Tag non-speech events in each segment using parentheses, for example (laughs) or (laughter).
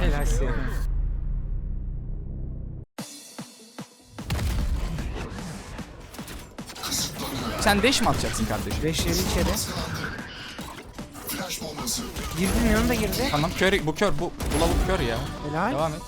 Helal seni. Sen deş mi atacaksın kardeşim? Beşleri içeri. Girdin yanına girdi. Tamam kör bu kör bu bu lavuk kör ya. Helal. Devam et.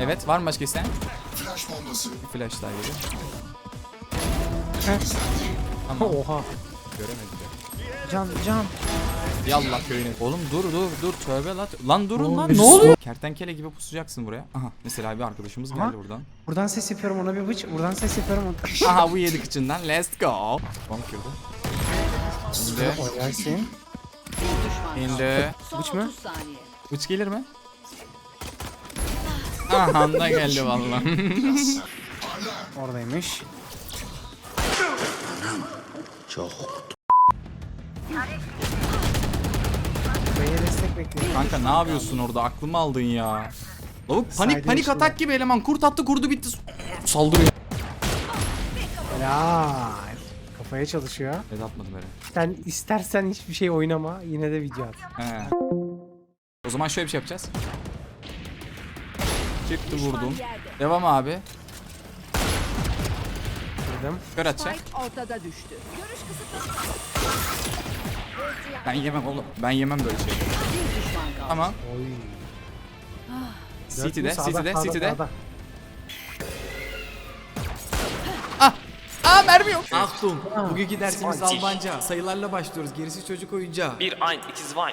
Evet var mı başka isteyen? Flash bombası. Flashlar geliyor. Tamam Oha. göremedim. Can can. Yallah köyüne. Oğlum dur dur dur tövbe lan. Lan durun lan ne oluyor? Kertenkele gibi pusacaksın buraya. Aha mesela bir arkadaşımız Aha. geldi buradan. Buradan ses yapıyorum ona bir bıç. Buradan ses yapıyorum ona. (laughs) Aha bu yedi kıçından let's go. Bomb kırdı. Şimdi O gelsin. indi. Bıç mı? Uç gelir mi? Aha da geldi vallahi. Oradaymış. Çok. Beye destek bekliyorum. Kanka ne yapıyorsun orada? Aklımı aldın ya. Lavuk panik Side panik atak gibi eleman. Kurt attı kurdu bitti. Saldırıyor. Helal. Kafaya çalışıyor. Evet atmadım öyle. Sen istersen hiçbir şey oynama yine de video at. He. O zaman şöyle bir şey yapacağız. Çıktı vurdum. Devam abi. Kırdım. Kör atacak. Spike ortada düştü. Görüş Ben yemem oğlum. Ben yemem böyle şey. Bir düşman kaldı. Tamam. Oy. City'de, City'de, City'de. sağda. Aa mermi yok. Achtung, bugünkü dersimiz. Almanca. Sayılarla başlıyoruz. Gerisi çocuk oyuncağı. 1, 1, 2,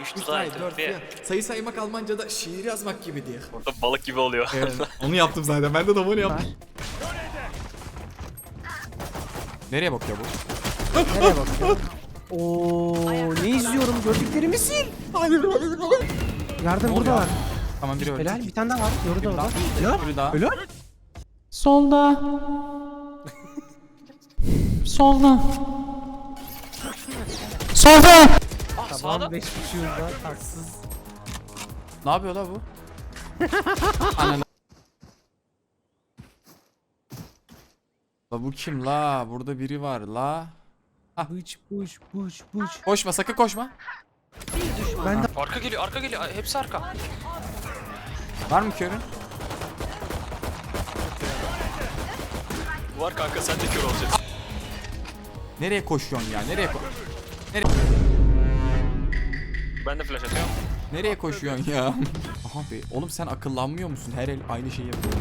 3, 3, 4, 4, 5. Sayı saymak Almanca'da şiir yazmak gibidir. Burada balık gibi oluyor. Onu yaptım zaten. Ben de bunu yaptım. Nereye bakıyor bu? Nereye bakıyor? Oo, ne izliyorum? Gördüklerimi sil. Yardım burada var. Tamam biri öldü. Helal bir tane daha var. Yoru da orada. Helal. Biri daha. Helal. Solda. Solda. Solda. Tamam 5 kişi da taksız. Ne yapıyor la bu? (laughs) Ananı. La bu kim la? Burada biri var la. Bıç bıç bıç bıç. Koşma sakın koşma. Bir düşman Ben de Arka geliyor, arka geliyor. Hepsi arka. Var mı körün? Var kanka sen de kör olacaksın. Nereye koşuyorsun ya? Nereye ko Ben de flash atıyorum. Nereye koşuyorsun ya? (laughs) Aha be. Oğlum sen akıllanmıyor musun? Her el aynı şeyi yapıyorum.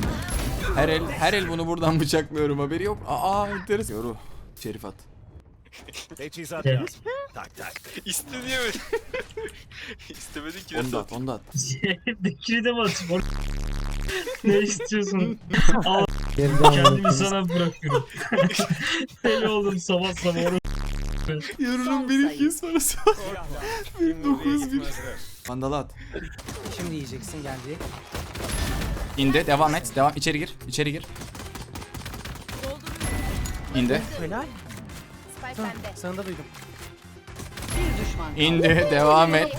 Her el her el bunu buradan bıçaklıyorum. Haberi yok. Aa enteresan. Yoru. Şerif at. İstediğim (laughs) mi? İstemedin ki Onu da at, onu da at. Dekiri de? Or- ne istiyorsun? (laughs) Al kendimi sana bırakıyorum. (laughs) Deli oldum sabah sabah. (laughs) Bir iki sonrası. 9 bir. Mandalı at. Şimdi yiyeceksin geldi. İndi. Devam et. Devam. İçeri gir. İçeri gir. İndi. Helal. Sana da duydum. bir düşman. İndi. Devam et.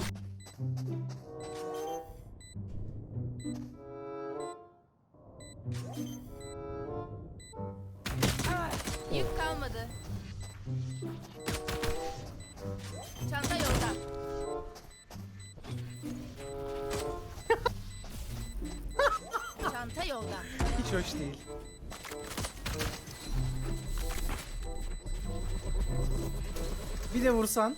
De vursan.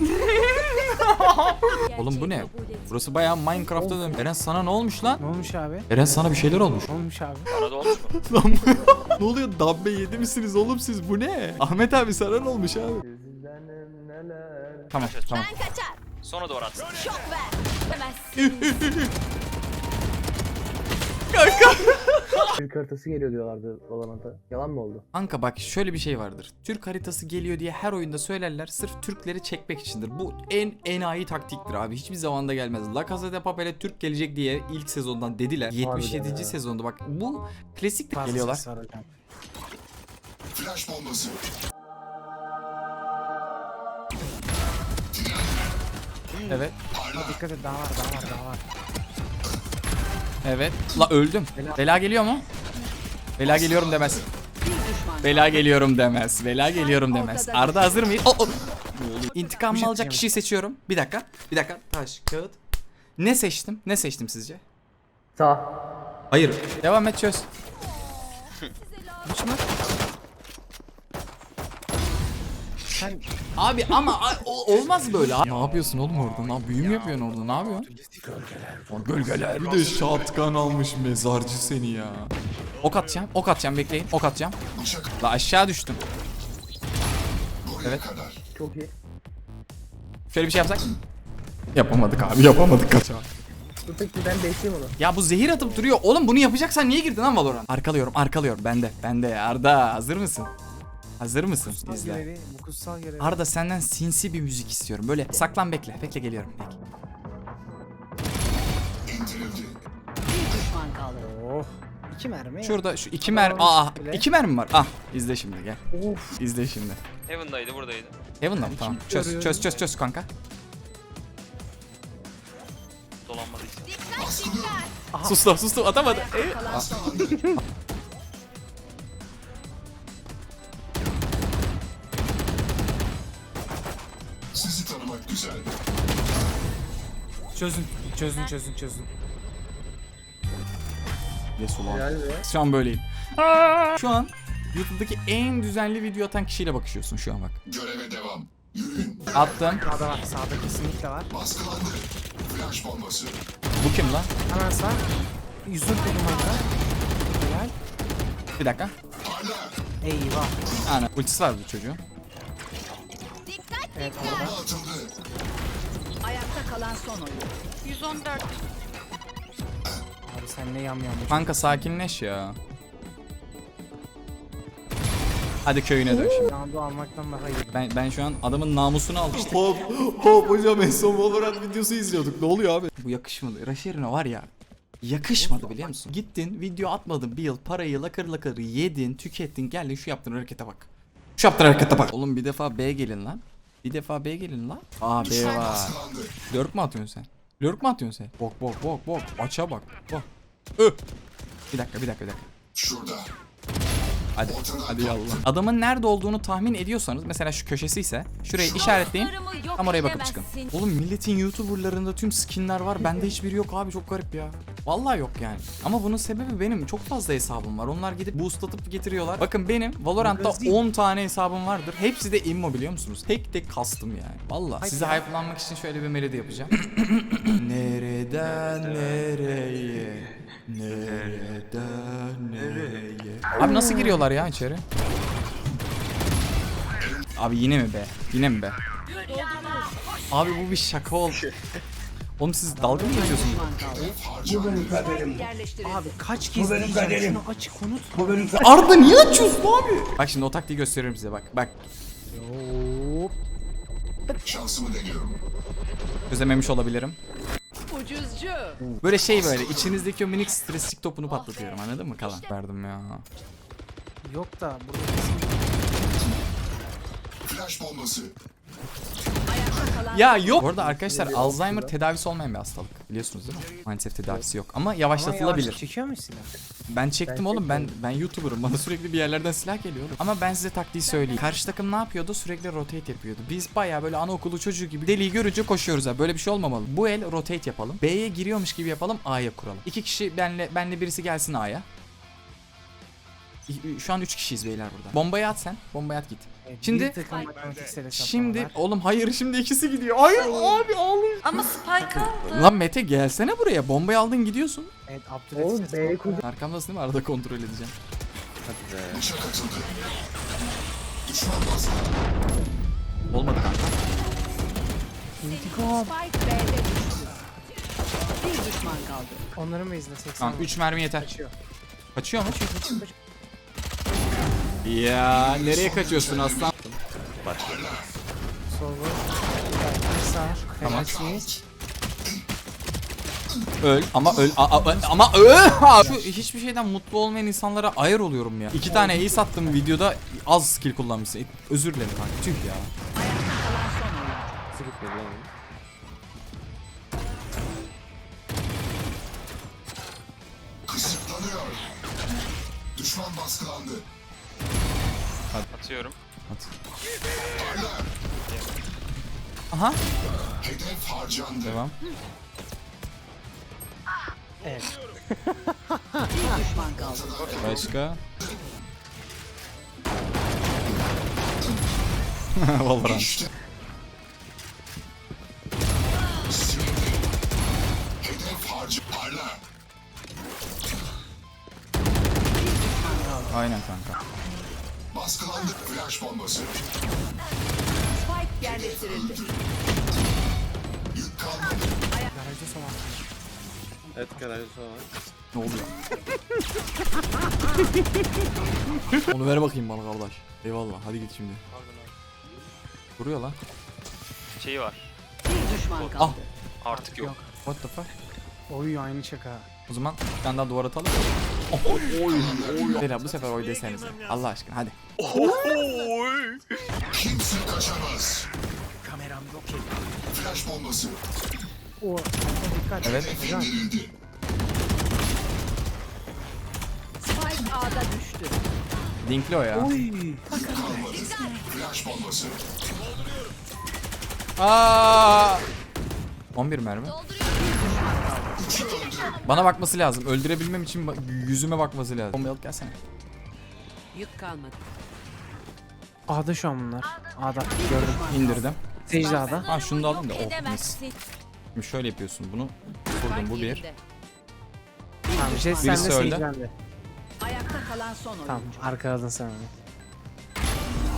(laughs) Oğlum bu ne? Burası bayağı Minecraft'a dön. Eren sana ne olmuş lan? Ne olmuş abi? Eren sana bir şeyler olmuş. Ne olmuş abi? Arada olmuş mu? (laughs) Lan bu- (laughs) ne oluyor? Dabbe yedi misiniz oğlum siz? Bu ne? Ahmet abi sana ne olmuş abi? Tamam tamam. Ben kaçar. Sonra doğru atsın. Şok ver. Demezsin. Türk haritası geliyor diyorlardı Valorant'a. Yalan mı oldu? Kanka bak şöyle bir şey vardır. Türk haritası geliyor diye her oyunda söylerler. Sırf Türkleri çekmek içindir. Bu en enayi taktiktir abi. Hiçbir zamanda gelmez. La Casa de Papel'e Türk gelecek diye ilk sezondan dediler. 77. ya. sezonda bak bu klasik Fazla geliyorlar. var hocam. Evet. Ama dikkat et daha var daha var daha var. Evet. La öldüm. Bela geliyor mu? Bela geliyorum demez. Bela geliyorum demez. Bela geliyorum demez. Arda hazır mıyız? Oh, oh. İntikam alacak kişiyi seçiyorum. Bir dakika. Bir dakika. Taş, kağıt. Ne seçtim? Ne seçtim sizce? Sağ. Hayır. Devam et çöz. Sen Abi ama a- o- olmaz böyle. abi. Ne yapıyorsun oğlum orada? Ne büyü mü yapıyorsun orada? Ne yapıyorsun? O gölgeler. Bir de şatkan almış mezarcı seni ya. Ok atacağım. Ok atacağım bekleyin. Ok atacağım. La aşağı düştüm. Evet. Çok iyi. Şöyle bir şey yapsak. Yapamadık abi yapamadık kaç abi. Dur peki ben bekleyeyim onu. Ya bu zehir atıp duruyor. Oğlum bunu yapacaksan niye girdin lan Valorant? Arkalıyorum arkalıyorum. Bende. Bende. Arda hazır mısın? Hazır mısın? kutsal İzle. görevi, bu kutsal görevi. Arda senden sinsi bir müzik istiyorum. Böyle saklan bekle. Bekle geliyorum. Bekle. Bir düşman kaldı. Oh. İki mermi. Şurada şu iki mer... Aa iki mermi var. Ah izle şimdi gel. Of. İzle şimdi. Heaven'daydı buradaydı. Heaven'da mı? Tamam. Çöz görüyorum? çöz çöz çöz kanka. Dolanmadıysa. Sustu sustu atamadı. Kalan son oyuncu. (laughs) Çözün. Çözün çözün çözün. Yes ulan. Helal be. Şu an böyleyim. Şu an YouTube'daki en düzenli video atan kişiyle bakışıyorsun şu an bak. Göreve devam. Attım. Sağda var. Sağda kesinlikle var. Baskılandı. Flash bombası. Bu kim lan? Hemen sağ. Yüzün durumunda. Helal. Bir dakika. Eyvah. Ana ultisi var bu çocuğun. Evet orada. Atıldı. Kalan son oyuncu. 114. Abi sen ne yam yam. Kanka sakinleş ya. Hadi köyüne dön şimdi. Roundu almaktan daha iyi. Ben, ben şu an adamın namusunu almıştım. Hop hop hocam en son Valorant videosu izliyorduk. Ne oluyor abi? Bu yakışmadı. Raşerine var ya. Yakışmadı biliyor musun? Gittin video atmadın bir yıl parayı lakır lakır yedin tükettin geldin şu yaptığın harekete bak. Şu yaptığın harekete bak. Oğlum bir defa B gelin lan. Bir defa B gelin lan. Aa B var. Lurk mu atıyorsun sen? Lurk mu atıyorsun sen? Bok bok bok bok. Aça bak. Bak. Ö. Bir dakika bir dakika bir dakika. Şurada. Hadi. Hadi yallah. Adamın nerede olduğunu tahmin ediyorsanız mesela şu köşesi ise şurayı işaretleyin. Tam oraya bakıp çıkın. Oğlum milletin YouTuber'larında tüm skinler var. Bende hiçbiri yok abi çok garip ya. Vallahi yok yani. Ama bunun sebebi benim çok fazla hesabım var. Onlar gidip boostlatıp getiriyorlar. Bakın benim Valorant'ta Magazin. 10 tane hesabım vardır. Hepsi de immo biliyor musunuz? Tek tek kastım yani. Vallahi. Size hype'lanmak için şöyle bir melodi yapacağım. (coughs) Nereden nereye? Nereden nereye? Abi nasıl giriyorlar ya içeri? Abi yine mi be? Yine mi be? Abi bu bir şaka oldu. (laughs) Oğlum siz dalga mı geçiyorsunuz? Düşman kaldı. Yerleştirildi. Abi kaç kez diyeceğim şunu açık unut. Arda niye açıyorsun abi? Bak şimdi o taktiği gösteriyorum size bak. Bak Hop. Şansımı deniyorum. çözememiş olabilirim. Ucuzcu. Böyle şey böyle içinizdeki o minik streslik topunu patlatıyorum anladın mı kalan? Verdim ya. Yok da burada Flash bombası. Ya yok. Bu arada arkadaşlar Alzheimer tedavisi olmayan bir hastalık. Biliyorsunuz değil mi? Maalesef tedavisi yok. Ama Ama yavaşlatılabilir. yavaş çekiyor musun silah? Ben çektim Ben oğlum ben ben YouTuber'ım bana sürekli bir yerlerden silah geliyor. oğlum. Ama ben size taktiği söyleyeyim. Karşı takım ne yapıyordu? Sürekli rotate yapıyordu. Biz bayağı böyle anaokulu çocuğu gibi deliği görünce koşuyoruz abi. Böyle bir şey olmamalı. Bu el rotate yapalım. B'ye giriyormuş gibi yapalım. A'ya kuralım. İki kişi benle benle birisi gelsin A'ya. Şu an üç kişiyiz beyler burada. Bombayı at sen. Bombayı at git. Evet, Şimdi-. Şimdi oğlum hayır şimdi ikisi gidiyor. Hayır abi ağlıyor. Ama Spike aldı. Lan Mete gelsene buraya. Bombayı aldın gidiyorsun. Evet Oğlum Abdülhatif kurdu. Arkamdasın değil mi? Arada kontrol edeceğim. Düşman baskı. Olmadı kanka. İntikam. Bir düşman kaldı. Onların base'inde 80 Tamam var. 3 mermi yeter. Kaçıyor. Kaçıyor mu? Ya nereye kaçıyorsun aslan? Sol gol. Bir sağ. Tamam. Helalsiniz. Öl ama öl a- a- ama öl. Şu hiçbir şeyden mutlu olmayan insanlara ayar oluyorum ya. İki tane ace attım videoda az skill kullanmışsın. Özür dilerim kanka. Tüh ya. Kısıtlanıyor. Düşman baskılandı. Atıyorum. At. Aha. Hedef harcandı. Devam. Evet. Bir düşman kaldı. Başka. (laughs) Valorant. Aynen kanka. Baskılandı. Flash bombası. Spike yerleştirildi. Yük kalmadı. Ne oluyor? (laughs) Onu ver bakayım bana kardeş. Eyvallah hadi git şimdi. Vuruyor lan. Şeyi var. Bir düşman Ah. kaldı. Artık yok. What the fuck? Oy aynı şaka. O zaman bir tane daha duvar atalım. Oy, oy. Beyler bu sefer oy desenize. Allah aşkına hadi. Kimse kaçamaz. Kameram yok Flash bombası. O dikkat. Evet. İndirildi. Spike A'da düştü. Dinkli o ya. Oy. Flash bombası. Aa! 11 mermi. Bana bakması lazım. Öldürebilmem için yüzüme bakması lazım. Bombayı alıp gelsene. Yük kalmadı. A'da şu an bunlar. A'da. Gördüm. İndirdim. Secde A'da. Ha şunu da alayım da. Oh mis. Şimdi şöyle yapıyorsun bunu. Vurdum bu bir. Tamam Birisi sende öldü. Sage bende. Ayakta kalan son oyuncu. Tamam arkaladın sen onu.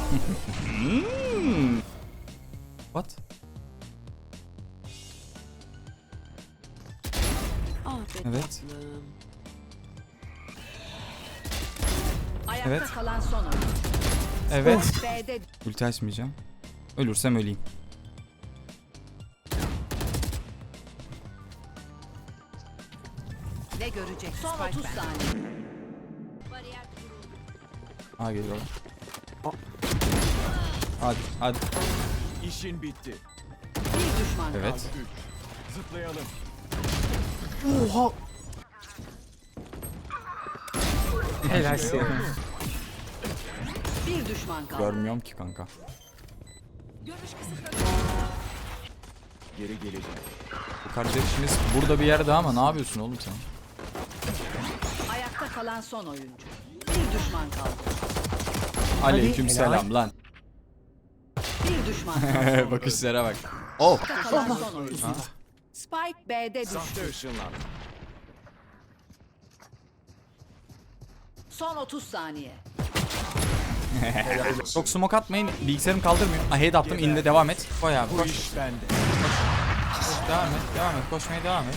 (laughs) What? Evet. Ayakta Evet. kalan son. Evet. B'de Ulti açmayacağım. Ölürsem öleyim. ne görecek? Son 30 saniye. Ha geliyorlar. Hadi hadi. Bir düşman Evet. kaldı. Oha. Helal seni. Bir düşman kaldı. Görmüyorum ki kanka. Bu kardeşimiz burada bir yerde ama ne yapıyorsun oğlum sen? Ayakta kalan son oyuncu. Bir düşman kaldı. Aleyküm selam lan. Bir düşman kaldı. (laughs) Bakışlara bak. Oh. Ayakta kalan son oyuncu. Spike B'de düştü. Son 30 saniye. Çok smoke atmayın. Bilgisayarım kaldırmıyor. Ah head attım indi devam et. Koy abi koş. Koş, devam et devam et koşmaya devam et.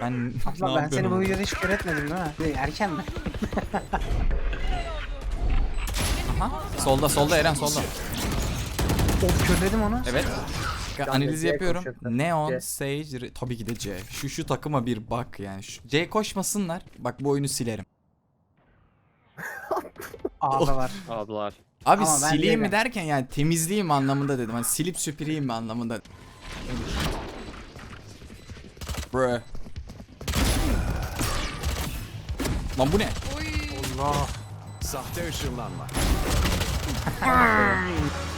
Ben ne Abla ben seni bu yapıyorum? videoda hiç kör etmedim değil mi? Değil, Erken mi? Aha. Solda solda Eren solda. Of körledim onu. Evet. Analizi C yapıyorum. Neon, C. Sage, tabii ki de C. Şu şu takıma bir bak yani. Şu- C koşmasınlar. Bak bu oyunu silerim. (laughs) A'da var. Aldılar. Abi Ama ben sileyim mi derken yani temizleyeyim anlamında dedim. Hani silip süpüreyim mi anlamında. Bruh. Lan bu ne? Allah. (laughs)